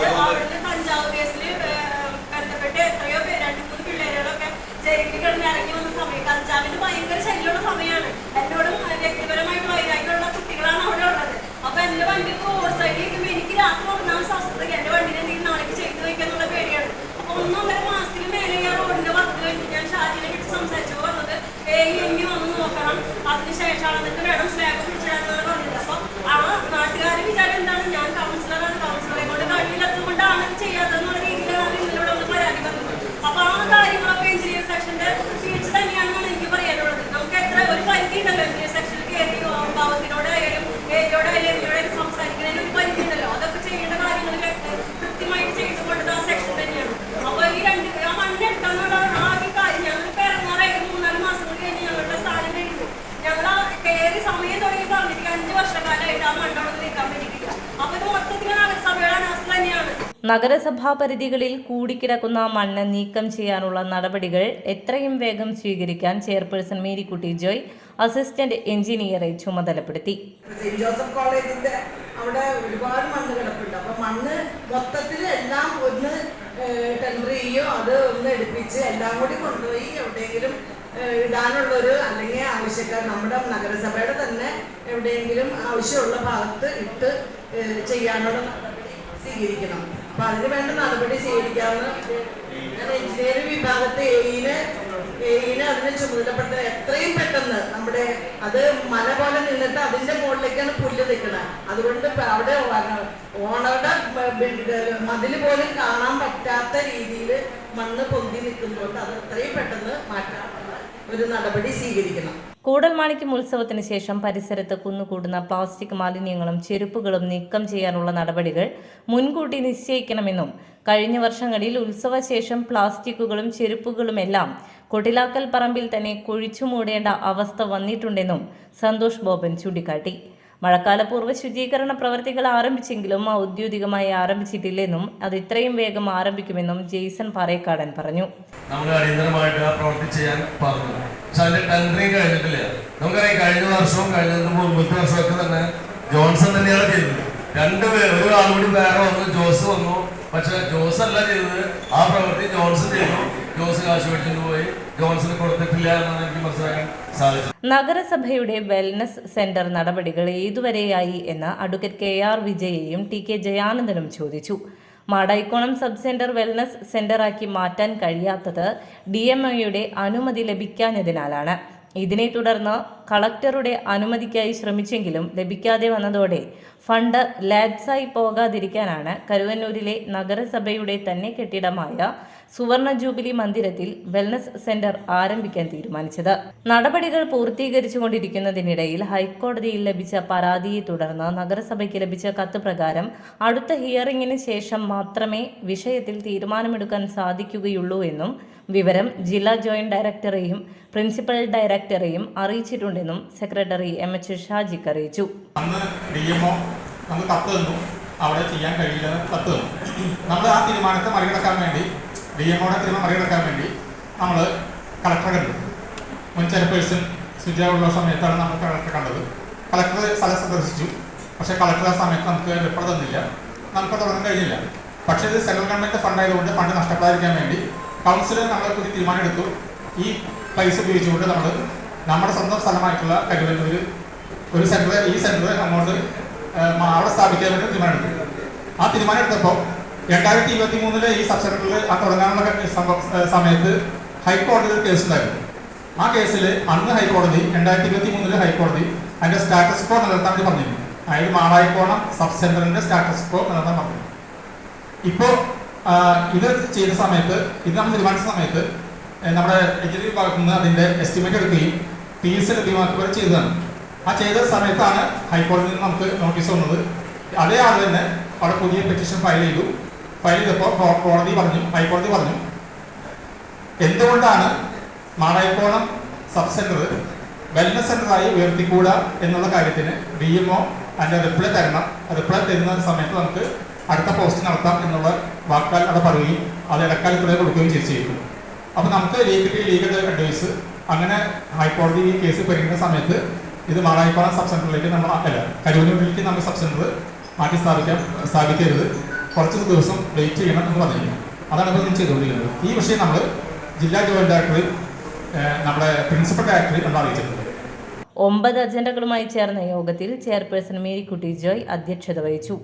അവിടുന്ന് കഞ്ചാവ് കേസിൽ ബന്ധപ്പെട്ട് എത്രയോ പേര് രണ്ട് മൂന്ന് പിള്ളേരുകളൊക്കെ ജയിലിൽ കിടന്ന് ഇറങ്ങി വന്ന സമയം കഞ്ചാവിന് ഭയങ്കര ശല്യമുള്ള സമയമാണ് എന്നോടും ഏഹ്, വ്യക്തിപരമായിട്ട് വൈരാഗ്യമുള്ള കുട്ടികളാണ് അവിടെ ഉള്ളത് അപ്പൊ എന്റെ വണ്ടി റോഡ് സൈഡിൽ ഇരിക്കുമ്പോൾ എനിക്ക് രാത്രി ഉറങ്ങാൻ സ്വസ്ഥതയ്ക്ക് എന്റെ വണ്ടിനെ എന്തെങ്കിലും നാളേക്ക് ചെയ്തു വയ്ക്കാന്നുള്ള പേടിയാണ് അപ്പൊ ഒന്നൊന്നര മാസത്തിന് മേലെ ഞാൻ റോഡിന്റെ വർക്ക് കഴിഞ്ഞ് ഞാൻ ഷാജിനെ വിളിച്ച് സംസാരിച്ചപ്പോൾ പറഞ്ഞത് ഏയ് എന്നെ വന്ന് നോക്കണം അതിനുശേഷമാണ് എന്നിട്ട് വേണം സ്നേഹം പിടിച്ചിടാന്നാണ് പറഞ്ഞത് അപ്പൊ ആ നാട്ടുകാരെ വിചാരം എന്താണ് ഞാൻ കൗൺസിലറാണ് കൗൺസിലറെ കൊണ്ട് കഴിവില്ലാത്തത് കൊണ്ടാണ് ഇത് ചെയ്യാത്തതെന്നുള്ള രീതിയിലാണ് ഇന്നിലൂടെ ഒന്ന് പരാതി പറഞ്ഞത് അപ്പൊ ആ കാര്യങ്ങളൊക്കെ എഞ്ചിനീയർ സെക്ഷന്റെ വീഴ്ച തന്നെയാണെന്നാണ് എനിക്ക് പറയാനുള്ളത് നമുക്ക് എത്ര ഒരു പരിധി ഉണ്ടല്ലോ എഞ്ചിനീയർ സെക്ഷനിൽ കയറി ഭാവത്തിനോടായാലും ഏരിയോടായാലും എന്തിനോടായാലും സംസാരിക്കുന്നതിന് ഒരു പരിധി അതൊക്കെ ചെയ്യേണ്ട കാര്യങ്ങളിലൊക്കെ കൃത്യമായിട്ട് ചെയ്തുകൊണ്ടത് ആ സെക്ഷൻ തന്നെയാണ്. അപ്പൊ ഈ രണ്ട് ആ മണ്ണെടുക്കാന്നുള്ള ആ ആകെ കാര്യം. ഞങ്ങൾ ഒരു മൂന്നാൽ മാസം കൂടി കഴിഞ്ഞ് ഞങ്ങളുടെ സ്ഥാനം കഴിഞ്ഞു. ഞങ്ങൾ ആ കയറി സമയം തുടങ്ങി പറഞ്ഞിട്ട് അഞ്ച് വർഷക്കാലമായിട്ട് ആ മണ്ണോട് നിൽക്കാൻ വേണ്ടിയിട്ടില്ല അപ്പൊ ഇത് മൊത്തത്തിൽ നഗരസഭയുടെ അനാസ്ഥ തന്നെയാണ് നഗരസഭാ പരിധികളിൽ കൂടിക്കിടക്കുന്ന മണ്ണ് നീക്കം ചെയ്യാനുള്ള നടപടികൾ എത്രയും വേഗം സ്വീകരിക്കാൻ ചെയർപേഴ്സൺ മേരിക്കുട്ടി ജോയ് അസിസ്റ്റന്റ് എഞ്ചിനീയറെ ചുമതലപ്പെടുത്തി. സെന്റ് ജോസഫ് കോളേജിന്റെ അവിടെ ഒരുപാട് മണ്ണ് കിടപ്പുണ്ട്. അപ്പൊ മണ്ണ് മൊത്തത്തിൽ എല്ലാം ഒന്ന് ടെൻഡർ ചെയ്യോ അത് ഒന്ന് എടുപ്പിച്ച് എല്ലാം കൂടി കൊണ്ടുപോയി എവിടെയെങ്കിലും ഇടാനുള്ള ഇടാനുള്ളൊരു അല്ലെങ്കിൽ ആവശ്യക്കാർ നമ്മുടെ നഗരസഭയുടെ തന്നെ എവിടെയെങ്കിലും ആവശ്യമുള്ള ഭാഗത്ത് ഇട്ട് ചെയ്യാനുള്ള സ്വീകരിക്കണം. അപ്പൊ അതിന് വേണ്ട നടപടി സ്വീകരിക്കാവുന്ന ഞാൻ എഞ്ചിനീയറിംഗ് വിഭാഗത്തെ എയിന് എയിന് അതിനെ ചുമതലപ്പെടുത്ത എത്രയും പെട്ടെന്ന് നമ്മുടെ അത് മല പോലെ നിന്നിട്ട് അതിന്റെ മുകളിലേക്കാണ് പുല്ല് നിൽക്കുന്നത് അതുകൊണ്ട് അവിടെ ഓണറുടെ മതിൽ പോലും കാണാൻ പറ്റാത്ത രീതിയിൽ മണ്ണ് പൊന്തി നിൽക്കുന്നതുകൊണ്ട് അത് എത്രയും പെട്ടെന്ന് മാറ്റാനുള്ള ഒരു നടപടി സ്വീകരിക്കണം. കൂടൽമാണിക്യം ഉത്സവത്തിന് ശേഷം പരിസരത്ത് കുന്നുകൂടുന്ന പ്ലാസ്റ്റിക് മാലിന്യങ്ങളും ചെരുപ്പുകളും നീക്കം ചെയ്യാനുള്ള നടപടികൾ മുൻകൂട്ടി നിശ്ചയിക്കണമെന്നും കഴിഞ്ഞ വർഷങ്ങളിൽ ഉത്സവശേഷം പ്ലാസ്റ്റിക്കുകളും ചെരുപ്പുകളുമെല്ലാം കൊട്ടിലാക്കൽ പറമ്പിൽ തന്നെ കുഴിച്ചു മൂടേണ്ട അവസ്ഥ വന്നിട്ടുണ്ടെന്നും സന്തോഷ് ബോബൻ ചൂണ്ടിക്കാട്ടി. മഴക്കാലപൂർവ ശുചീകരണ പ്രവർത്തികൾ ആരംഭിച്ചെങ്കിലും ഔദ്യോഗികമായി ആരംഭിച്ചിട്ടില്ലെന്നും അത് ഇത്രയും വേഗം ആരംഭിക്കുമെന്നും ജെയ്സൺ പാറേക്കാടൻ പറഞ്ഞു. ചെയ്യാൻ കഴിഞ്ഞ കഴിഞ്ഞ ജോൺസൺ തന്നെയാണ് ചെയ്തത്. രണ്ട് പേര് ഒരു ആളുകൂടി കൂടി വേറെ വന്നു ജോസ് വന്നു. പക്ഷെ ജോസ് അല്ല ചെയ്തത്. ആ പ്രവൃത്തി ജോൺസൺ ചെയ്തു. ജോസ് കാശ് പോയി. ജോൺസൺ കൊടുത്തിട്ടില്ല എന്നാണ് എനിക്ക് മനസ്സിലാക്കാൻ സാധിച്ചത്. നഗരസഭയുടെ വെൽനസ് സെന്റർ നടപടികൾ ഏതുവരെയായി എന്ന് അഡ്വക്കേറ്റ് കെ ആർ വിജയയും ടി കെ ജയാനന്ദനും ചോദിച്ചു. മാടായിക്കോണം സബ് സെന്റർ വെൽനസ് സെന്ററാക്കി മാറ്റാൻ കഴിയാത്തത് ഡി എം ഒയുടെ അനുമതി ലഭിക്കാഞ്ഞതിനാലാണ്. ഇതിനെ തുടർന്ന് കളക്ടറുടെ അനുമതിക്കായി ശ്രമിച്ചെങ്കിലും ലഭിക്കാതെ വന്നതോടെ ഫണ്ട് ലാബ്സായി പോകാതിരിക്കാനാണ് കരുവന്നൂരിലെ നഗരസഭയുടെ തന്നെ കെട്ടിടമായ സുവർണ ജൂബിലി മന്ദിരത്തിൽ വെൽനസ് സെന്റർ ആരംഭിക്കാൻ തീരുമാനിച്ചത്. നടപടികൾ പൂർത്തീകരിച്ചുകൊണ്ടിരിക്കുന്നതിനിടയിൽ ഹൈക്കോടതിയിൽ ലഭിച്ച പരാതിയെ തുടർന്ന് നഗരസഭയ്ക്ക് ലഭിച്ച കത്ത് പ്രകാരം അടുത്ത ഹിയറിംഗിന് ശേഷം മാത്രമേ വിഷയത്തിൽ തീരുമാനമെടുക്കാൻ സാധിക്കുകയുള്ളൂ എന്നും വിവരം ജില്ലാ ജോയിന്റ് ഡയറക്ടറെയും പ്രിൻസിപ്പൽ ഡയറക്ടറെയും അറിയിച്ചിട്ടുണ്ടെന്നും സെക്രട്ടറി എം എച്ച് ഷാജിക്ക് അറിയിച്ചു. അവിടെ ചെയ്യാൻ കഴിയില്ലെന്ന് കത്ത് നമ്മൾ ആ തീരുമാനത്തെ മറികടക്കാൻ വേണ്ടി ഡി മറികടക്കാൻ വേണ്ടി നമ്മൾ കളക്ടറെ കണ്ടു. മുൻ ചെയർപേഴ്സൺ സുജയ ഉള്ള സമയത്താണ് നമ്മൾ കളക്ടറെ കണ്ടത്. കളക്ടർ സ്ഥലം സന്ദർശിച്ചു. പക്ഷേ കളക്ടർ ആ സമയത്ത് നമുക്ക് റിപ്പോർട്ട് തന്നില്ല. നമുക്ക് തുടങ്ങാൻ കഴിഞ്ഞില്ല. പക്ഷേ ഇത് സെൻട്രൽ ഗവൺമെന്റ് ഫണ്ട് ആയതുകൊണ്ട് ഫണ്ട് നഷ്ടപ്പെടാതിരിക്കാൻ വേണ്ടി കൗൺസിലർ നമ്മൾ പുതിയ തീരുമാനം എടുത്തു. ഈ പൈസ ഉപയോഗിച്ചുകൊണ്ട് നമ്മൾ നമ്മുടെ സ്വന്തം സ്ഥലമായിട്ടുള്ള കരുവന്നൂർ ഒരു സെന്റർ ഈ സെന്റർ അങ്ങോട്ട് അവിടെ സ്ഥാപിക്കാൻ വേണ്ടി തീരുമാനം എടുത്തു. ആ തീരുമാനം എടുത്തപ്പോൾ രണ്ടായിരത്തി ഇരുപത്തി മൂന്നിലെ ഈ സബ്സെക്ടറിൽ ആ തുടങ്ങാനുള്ള സമയത്ത് ഹൈക്കോടതിയിൽ കേസ് ഉണ്ടായിരുന്നു ആ കേസിൽ അന്ന് ഹൈക്കോടതി രണ്ടായിരത്തി ഇരുപത്തി മൂന്നിൽ ഹൈക്കോടതി അതിന്റെ സ്റ്റാറ്റസ് കോ നിലനിർത്താൻ പറഞ്ഞിരുന്നു. അതായത് മാടായിക്കോണം സബ് സെന്ററിന്റെ സ്റ്റാറ്റസ് കോ നിലനിർത്താൻ പറഞ്ഞു. ഇപ്പോൾ ഇത് ചെയ്ത സമയത്ത് ഇത് നമ്മൾ തീരുമാനിച്ച സമയത്ത് നമ്മുടെ എഞ്ചിനീയറിംഗ് ഭാഗത്തു നിന്ന് അതിന്റെ എസ്റ്റിമേറ്റ് എടുക്കുകയും ടി എസ് ലഭ്യമാക്കുകയും ചെയ്തതാണ്. ആ ചെയ്ത സമയത്താണ് ഹൈക്കോടതിയിൽ നിന്ന് നമുക്ക് നോട്ടീസ് വന്നത്. അതേ ആൾ തന്നെ അവിടെ പുതിയ പെറ്റീഷൻ ഫയൽ ചെയ്തു. ഫയൽ ചെയ്തപ്പോൾ കോടതി പറഞ്ഞു ഹൈക്കോടതി പറഞ്ഞു എന്തുകൊണ്ടാണ് മാടായിക്കോണം സബ് സെന്റർ വെൽനസ് സെന്ററായി ഉയർത്തിക്കൂടാ എന്നുള്ള കാര്യത്തിന് ഡി എം ഒ അതിന്റെ റിപ്ലൈ തരണം. റിപ്ലൈ തരുന്ന സമയത്ത് നമുക്ക് അടുത്ത പോസ്റ്റ് നടത്താം എന്നുള്ള വാക്കാൽ അവിടെ പറയുകയും അത് ഇടക്കാലത്തിലൂടെ കൊടുക്കുകയും ചെയ്തു അപ്പോൾ അപ്പൊ നമുക്ക് ലീഗൽ ലീഗൽ അഡ്വൈസ് അങ്ങനെ ഹൈക്കോടതി ഈ കേസ് പരിഗണിക്കുന്ന സമയത്ത് ഇത് മാടായിക്കോണം സബ് സെന്ററിലേക്ക് നമ്മൾ അല്ല കരൂരിലേക്ക് നമ്മൾ സബ് സെന്റർ മാറ്റി സ്ഥാപിക്കാൻ സ്ഥാപിക്കരുത്. കുറച്ച് ദിവസം വെയിറ്റ് ചെയ്യണം എന്ന് പറഞ്ഞിരിക്കുന്നു. അതാണ് ഇപ്പോൾ നമ്മൾ ചെയ്തുകൊണ്ടിരിക്കുന്നത്. ഈ വിഷയം നമ്മൾ ജില്ലാ ജോയിന്റ് ഡയറക്ടറി നമ്മുടെ പ്രിൻസിപ്പൽ ഡയറക്ടറി നമ്മൾ അറിയിച്ചിട്ടുണ്ട്. ഒമ്പത് അജണ്ടകളുമായി ചേർന്ന യോഗത്തിൽ ചെയർപേഴ്സൺ മേരിക്കുട്ടി ജോയ് അധ്യക്ഷത വഹിച്ചു.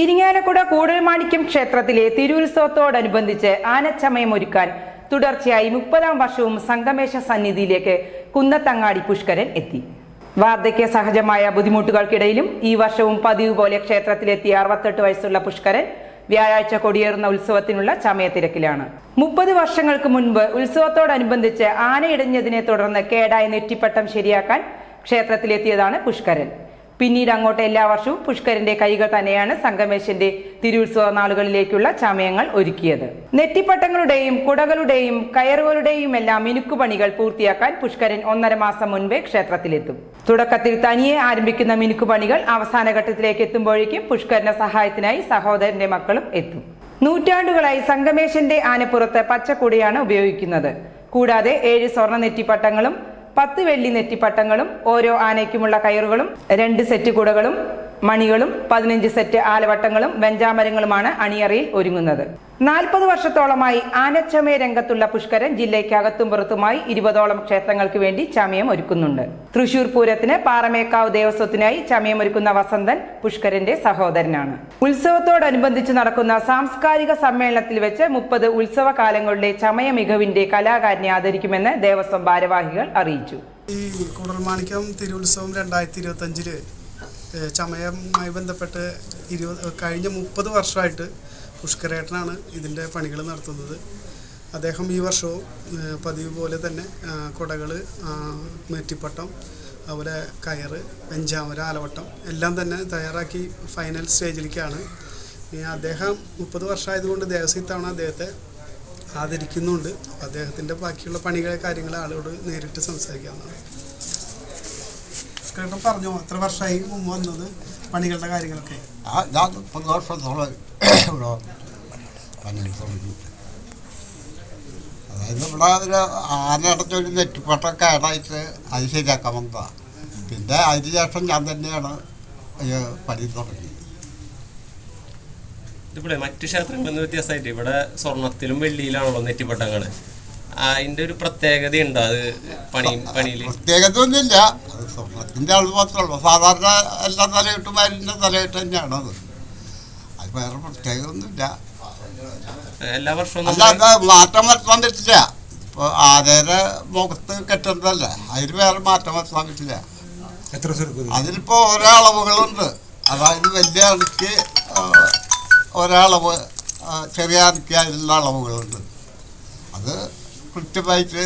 ഇരിങ്ങാലക്കുട കൂടൽമാണിക്യം ക്ഷേത്രത്തിലെ തിരുവുത്സവത്തോടനുബന്ധിച്ച് ആനച്ചമയം ഒരുക്കാൻ തുടർച്ചയായി മുപ്പതാം വർഷവും സംഗമേശ സന്നിധിയിലേക്ക് കുന്നത്തങ്ങാടി പുഷ്കരൻ എത്തി. വാർദ്ധക്യ സഹജമായ ബുദ്ധിമുട്ടുകൾക്കിടയിലും ഈ വർഷവും പതിവ് പോലെ ക്ഷേത്രത്തിലെത്തിയ അറുപത്തെട്ട് വയസ്സുള്ള പുഷ്കരൻ വ്യാഴാഴ്ച കൊടിയേറുന്ന ഉത്സവത്തിനുള്ള ചമയത്തിരക്കിലാണ്. മുപ്പത് വർഷങ്ങൾക്ക് മുൻപ് ഉത്സവത്തോടനുബന്ധിച്ച് ആനയിടഞ്ഞതിനെ തുടർന്ന് കേടായ നെറ്റിപ്പട്ടം ശരിയാക്കാൻ ക്ഷേത്രത്തിലെത്തിയതാണ് പുഷ്കരൻ. പിന്നീട് അങ്ങോട്ട് എല്ലാ വർഷവും പുഷ്കരന്റെ കൈകൾ തന്നെയാണ് സംഗമേശന്റെ തിരുവുത്സവ നാളുകളിലേക്കുള്ള ചമയങ്ങൾ ഒരുക്കിയത്. നെറ്റിപ്പട്ടങ്ങളുടെയും കുടകളുടെയും കയറുകളുടെയും എല്ലാം മിനുക്കുപണികൾ പൂർത്തിയാക്കാൻ പുഷ്കരൻ ഒന്നര മാസം മുൻപേ ക്ഷേത്രത്തിലെത്തും. തുടക്കത്തിൽ തനിയെ ആരംഭിക്കുന്ന മിനുക്കുപണികൾ അവസാന ഘട്ടത്തിലേക്ക് എത്തുമ്പോഴേക്കും പുഷ്കരന്റെ സഹായത്തിനായി സഹോദരന്റെ മക്കളും എത്തും. നൂറ്റാണ്ടുകളായി സംഗമേശന്റെ ആനപ്പുറത്ത് പച്ചക്കുടിയാണ് ഉപയോഗിക്കുന്നത്. കൂടാതെ ഏഴ് സ്വർണ നെറ്റിപ്പട്ടങ്ങളും പത്ത് വെള്ളി നെറ്റിപ്പട്ടങ്ങളും ഓരോ ആനയ്ക്കുമുള്ള കയറുകളും രണ്ട് സെറ്റ് കുടകളും മണികളും പതിനഞ്ച് സെറ്റ് ആലവട്ടങ്ങളും വെഞ്ചാമരങ്ങളുമാണ് അണിയറയിൽ ഒരുങ്ങുന്നത്. നാൽപ്പത് വർഷത്തോളമായി ആനച്ചമയ രംഗത്തുള്ള പുഷ്കരൻ ജില്ലയ്ക്ക് അകത്തും പുറത്തുമായി ഇരുപതോളം ക്ഷേത്രങ്ങൾക്ക് വേണ്ടി ചമയം ഒരുക്കുന്നുണ്ട്. തൃശൂർ പൂരത്തിന് പാറമേക്കാവ് ദേവസ്വത്തിനായി ചമയം ഒരുക്കുന്ന വസന്തൻ പുഷ്കരന്റെ സഹോദരനാണ്. ഉത്സവത്തോടനുബന്ധിച്ച് നടക്കുന്ന സാംസ്കാരിക സമ്മേളനത്തിൽ വെച്ച് മുപ്പത് ഉത്സവകാലങ്ങളുടെ ചമയ മികവിന്റെ കലാകാരനെ ആദരിക്കുമെന്ന് ദേവസ്വം ഭാരവാഹികൾ അറിയിച്ചു. ഈ കുടൽമാണിക്യം തിരുവുത്സവം രണ്ടായിരത്തി ഇരുപത്തഞ്ചിൽ ചമയവുമായി ബന്ധപ്പെട്ട് ഇരുപത് കഴിഞ്ഞ മുപ്പത് വർഷമായിട്ട് പുഷ്കരേട്ടനാണ് ഇതിന്റെ പണികൾ നടത്തുന്നത്. അദ്ദേഹം ഈ വർഷവും പതിവ് പോലെ തന്നെ കുടകൾ നെറ്റിപ്പട്ടം അതുപോലെ കയറ് വെഞ്ചാമര ആലവട്ടം എല്ലാം തന്നെ തയ്യാറാക്കി ഫൈനൽ സ്റ്റേജിലേക്കാണ്. അദ്ദേഹം മുപ്പത് വർഷമായതുകൊണ്ട് ദേവസ്വം ഇത്തവണ അദ്ദേഹത്തെ ആദരിക്കുന്നുണ്ട്. അദ്ദേഹത്തിന്റെ ബാക്കിയുള്ള പണികളെ കാര്യങ്ങൾ ആളോട് നേരിട്ട് സംസാരിക്കാവുന്നതാണ്. കേട്ടൻ പറഞ്ഞു. എത്ര വർഷമായി മുമ്പ് വന്നത് പണികളുടെ കാര്യങ്ങളൊക്കെ? ആ ഞാൻ മുപ്പത് വർഷത്തോളം ഇവിടെ തുടങ്ങി. അതായത് ഇവിടെ ഒരു ആനടച്ചൊരു നെറ്റിപ്പട്ട കേടായിട്ട് അത് ശരിയാക്കാൻ വന്നതാണ് പിന്നെ അതിന് ശേഷം ഞാൻ തന്നെയാണ് ഈ പണി തുടങ്ങി. ഇവിടെ മറ്റു ക്ഷേത്രങ്ങളിൽ നിന്ന് വ്യത്യാസമായിട്ട് ഇവിടെ സ്വർണത്തിലും വെള്ളിയിലാണല്ലോ നെറ്റിപ്പട്ടങ്ങൾ അതിന്റെ ഒരു പ്രത്യേകത ഉണ്ട് അത് പണി പണിയിൽ. പ്രത്യേകത ഒന്നുമില്ല അത് സ്വർണത്തിന്റെ അളവ് മാത്രമല്ല സാധാരണ എല്ലാ തലകെട്ടുമാരിന്റെ തലയിട്ട് തന്നെയാണ് അത്. അത് വേറെ പ്രത്യേകത ഒന്നുമില്ല എല്ലാ വർഷവും അല്ല അത് മാറ്റം വരുത്താൻ പറ്റില്ല. ഇപ്പൊ മുഖത്ത് കെട്ടുന്നതല്ലേ അതിന് വേറെ മാറ്റം വരുത്താൻ പറ്റില്ല. എത്ര അതിലിപ്പോ ഓരോ അളവുകളുണ്ട്. അതായത് വലിയ അണിക്ക് ഒരളവ് ചെറിയ അണിക്ക് അതിലുള്ള അളവുകളുണ്ട്. അത് കൃത്യമായിട്ട്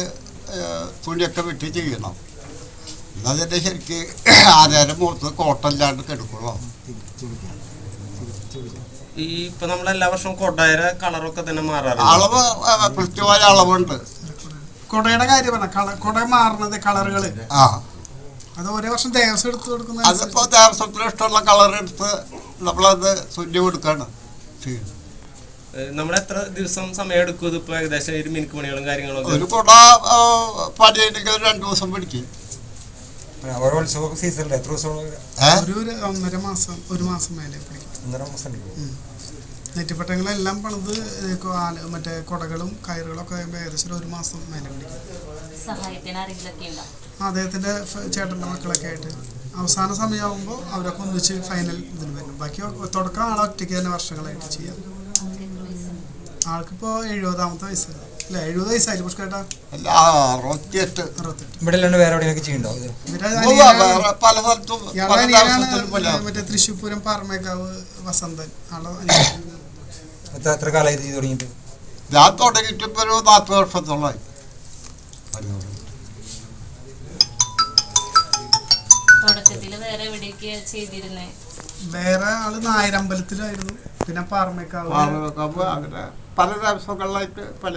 തുണിയൊക്കെ വെട്ടി ചെയ്യണം എന്നാൽ തന്നെ ശരിക്ക് ആനയുടെ മുഖത്ത് കോട്ടല്ലാണ്ട് കെടുക്കുള്ളൂ. ഈ ഇപ്പൊ നമ്മൾ എല്ലാ വർഷവും കളറൊക്കെ തന്നെ മാറാറുണ്ട്? അളവ് കൃത്യമായ അളവുണ്ട്. കൊടയുടെ കാര്യം പറഞ്ഞ കളർ കുട മാറുന്നത് കളറുകൾ. ആ. അത് ഓരോ വർഷം ദേവസ്വം എടുത്ത് കൊടുക്കുന്ന അതിപ്പോ ദേവസ്വത്തിന് ഇഷ്ടമുള്ള കളർ എടുത്ത് നമ്മളത് സുന്നി കൊടുക്കാണ്. ചെയ്യുന്നത് നമ്മൾ എത്ര ദിവസം സമയം എടുക്കും ഇതിപ്പോ ഏകദേശം ഒരു മിനുക്ക് പണികളും കാര്യങ്ങളൊക്കെ? ഒരു കുട പണിയെടുക്കാൻ ഒരു രണ്ടു ദിവസം പിടിക്കും. ഓരോ ഉത്സവ സീസണിൽ എത്ര ദിവസം ഒരു ഒരു ഒന്നര മാസം ഒരു മാസം മേലെ പിടിക്കും. ഒന്നര മാസം എടുക്കും നെറ്റിപ്പട്ടങ്ങളെല്ലാം പണിത് ആല- മറ്റേ കുടകളും കയറുകളും ഒക്കെ ഏകദേശം ഒരു മാസം മേലെ പിടിക്കും. അദ്ദേഹത്തിന്റെ ചേട്ടന്റെ മക്കളൊക്കെ ആയിട്ട്. അവസാന സമയമാകുമ്പോൾ അവരൊക്കെ ഒന്നിച്ച് ഫൈനൽ ഇതിന് വരും. ബാക്കി തുടക്കം ആളെ ഒറ്റയ്ക്ക് തന്നെ വർഷങ്ങളായിട്ട് ചെയ്യാം ആൾക്കിപ്പോൾ എഴുപതാമത്തെ വയസ്സ്. അല്ല? എഴുപത് വയസ്സായില്ലേ അല്ല അറുപത്തിയെട്ട്. ഇവിടെ അല്ലാണ്ട് വേറെ എവിടെയൊക്കെ ചെയ്യണ്ടോ വേറെ പല സ്ഥലത്തും മറ്റേ തൃശ്ശൂർ പൂരം പാറമേക്കാവ് വസന്തൻ ആളെ എത്ര കാലമായി ചെയ്ത് തുടങ്ങിയിട്ട്? ഞാൻ തുടങ്ങിയിട്ട് ഇപ്പൊ ഒരു നാൽപ്പത് വർഷത്തോളമായി. തുടക്കത്തിൽ വേറെ ചെയ്തിരുന്നേ? വേറെ ആൾ നായരമ്പലത്തിലായിരുന്നു. പിന്നെ പാർമേക്കാവ് പാർമേക്കാവ് അങ്ങനെ പല ദിവസങ്ങളിലായിട്ട് പല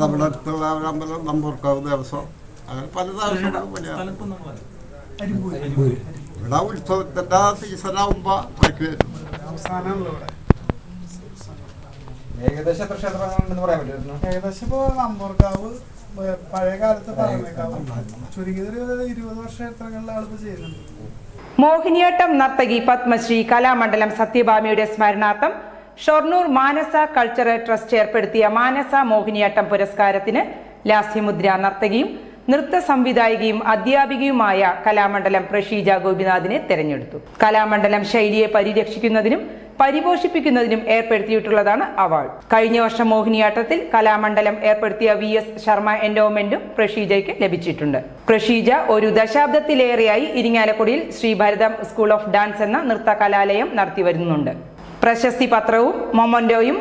നമ്മുടെ അടുത്തുള്ള ഒരു അമ്പലം നമ്പൂർക്കാവ് ദേവസ്വം. അങ്ങനെ പല ദിവസങ്ങളും പല. ഇവിടെ ഉത്സവത്തിന്റെ സീസണാകുമ്പോ ട്രക്ക് വരും. അവസാനമാണല്ലോ ഇവിടെ. ഏകദേശം എത്ര ക്ഷേത്രങ്ങളുണ്ടെന്ന് പറയാൻ പറ്റുമായിരുന്നു? ഏകദേശം ഇപ്പൊ നമ്പൂർക്കാവ് ഏ, പഴയ കാലത്ത് പാറമേക്കാവ് ചുരുങ്ങിയത് ഇരുപത് വർഷം ക്ഷേത്രങ്ങളിൽ ആളിപ്പോ ചെയ്യുന്നുണ്ട്. മോഹിനിയാട്ടം നർത്തകി പത്മശ്രീ കലാമണ്ഡലം സത്യഭാമിയുടെ സ്മരണാർത്ഥം ഷൊർണൂർ മാനസ കൾച്ചറൽ ട്രസ്റ്റ് ഏർപ്പെടുത്തിയ മാനസ മോഹിനിയാട്ടം പുരസ്കാരത്തിന് ലാസ്യമുദ്ര നർത്തകിയും നൃത്ത സംവിധായികയും അധ്യാപികയുമായ കലാമണ്ഡലം പ്രഷീജ ഗോപിനാഥിനെ തെരഞ്ഞെടുത്തു. കലാമണ്ഡലം ശൈലിയെ പരിരക്ഷിക്കുന്നതിനും പരിപോഷിപ്പിക്കുന്നതിനും ഏർപ്പെടുത്തിയിട്ടുള്ളതാണ് അവാർഡ്. കഴിഞ്ഞ വർഷം മോഹിനിയാട്ടത്തിൽ കലാമണ്ഡലം ഏർപ്പെടുത്തിയ വി എസ് ശർമ്മ എൻഡോമെന്റും പ്രഷീജയ്ക്ക് ലഭിച്ചിട്ടുണ്ട്. പ്രഷീജ ഒരു ദശാബ്ദത്തിലേറെയായി ഇരിങ്ങാലക്കുടിയിൽ Shri Bharatham school of dance എന്ന നൃത്ത കലാലയം നടത്തിവരുന്നുണ്ട്. പ്രശസ്തി പത്രവും മൊമൻഡോയും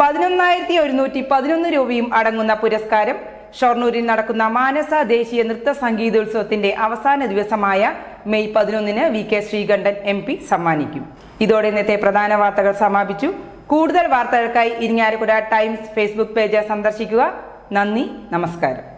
പതിനൊന്നായിരത്തി ഒരുന്നൂറ്റി പതിനൊന്ന് രൂപയും അടങ്ങുന്ന പുരസ്കാരം ഷൊർണൂരിൽ നടക്കുന്ന മാനസ ദേശീയ നൃത്ത സംഗീതോത്സവത്തിന്റെ അവസാന ദിവസമായ മെയ് പതിനൊന്നിന് V K Sreekandan M P സമ്മാനിക്കും. ഇതോടെ ഇന്നത്തെ പ്രധാന വാർത്തകൾ സമാപിച്ചു. കൂടുതൽ വാർത്തകൾക്കായി ഇരിങ്ങാലക്കുട ടൈംസ് ഫേസ്ബുക്ക് പേജ് സന്ദർശിക്കുക. നന്ദി നമസ്കാരം.